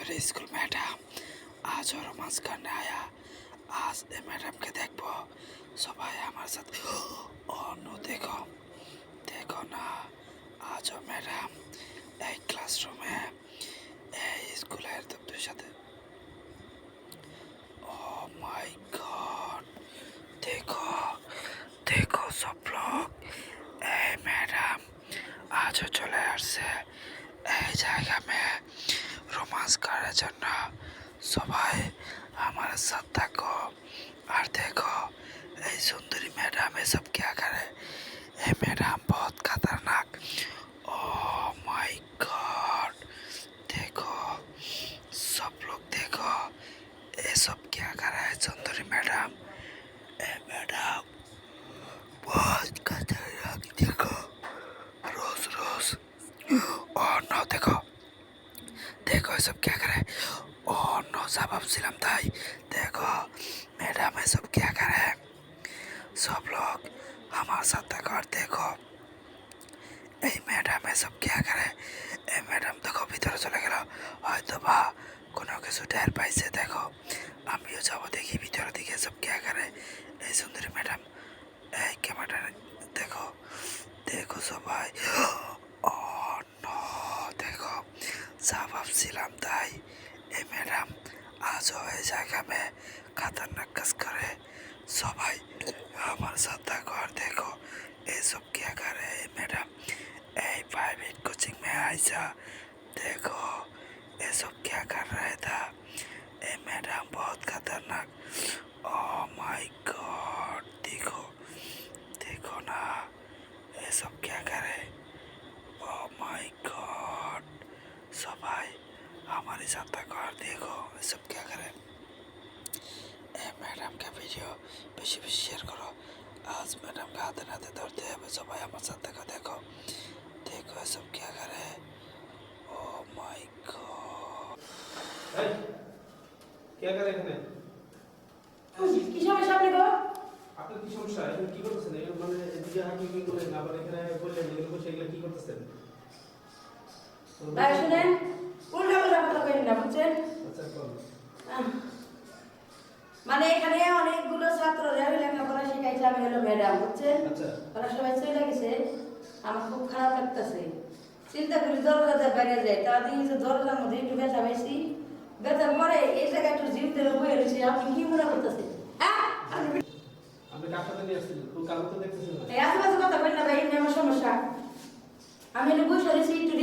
সুন্দরী school madam আজ ওর মাঝখানে আয়া আজ এই ম্যাডামকে দেখব সবাই আমার সাথে অন্য দেখো দেখো না আজ ও ম্যাডাম এই ক্লাসরুমে এই স্কুলের তোদের সাথে ও মাই গড দেখো দেখো সব লোক এই ম্যাডাম আজও চলে আসছে কাজ করার জন্য সবাই, আমার সাথ থাকো, আর দেখো, এই সুন্দরী ম্যাডাম এসব কে করে এই ম্যাডাম বহুত খাতারনাক। ও মাই গড, দেখো, সব লোক দেখো, এসব কে করে সুন্দরী ম্যাডাম? এ ম্যাডাম, বহুত देखो ये सब क्या करे ओ नो जवाब सिलम थाई देखो मैडम ये सब क्या करे सब लोग हमारे साथ देखो और देखो এই ম্যাডাম এসব কে করে এই ম্যাডাম দেখো ভিতরে চলে গেল হয়তো বা কোনো কিছু টের পাইছে দেখো আমিও যাবো দেখি ভিতরে দিকে সব কে করে এই সুন্দরী ম্যাডাম এই ক্যামেরা দেখো দেখো সবাই যা ভাবছিলাম তাই এই ম্যাডাম আজও এই জায়গা মে খাতারনাক কাজ করে সবাই আমার সাথে ঘর দেখো এসব কে করে এই ম্যাডাম এই प्राइवेट कोचिंग में आयसा देखो ये सब क्या कर रहा था हमारे साथ घर देखो ये सब क्या करे ए मैडम का वीडियो বেশি বেশি শেয়ার করো আজ ম্যাডামকে হাতে নাতে ধরতে হবে সবাই আমার সাথে দেখো দেখো देखो ये सब क्या कर रहे हैं ओह माय गॉड এই, কে করে এখানে কি সমস্যা আপনি গো আপনার কি সমস্যা এখন কি করতেছেন এগুলো মানে এদিকে হাঁটি কি করলেন আবার এখানে বললেন এগুলো বসে এগুলো কি করতেছেন ভাই শুনেন উল্টা উল্টা কথা না বুঝছেন আচ্ছা। মানে এখানে অনেকগুলো ছাত্র লেখাপড়া শিখাইছে আমি হলো ম্যাডাম বুঝছেন? আচ্ছা। ওরা সবাই চলে গেছে। আমার খুব খারাপ লাগতেছে। চিন্তা করি দরজাতে বাইরে যাই তা দেখি যে দরজার মধ্যে একটু ব্যথা পাইছি। ব্যথার পরে এই জায়গায় একটু জিম দিলে বয়ে রয়েছে। আপনি কি মনে করতেছেন? হ্যাঁ? আপনি কার সাথে নিয়ে আসছেন কোন কারণ দেখতেছেন এই আশেপাশে কথা বলেন না ভাই আমার সমস্যা। আমি বসে রয়েছি একটু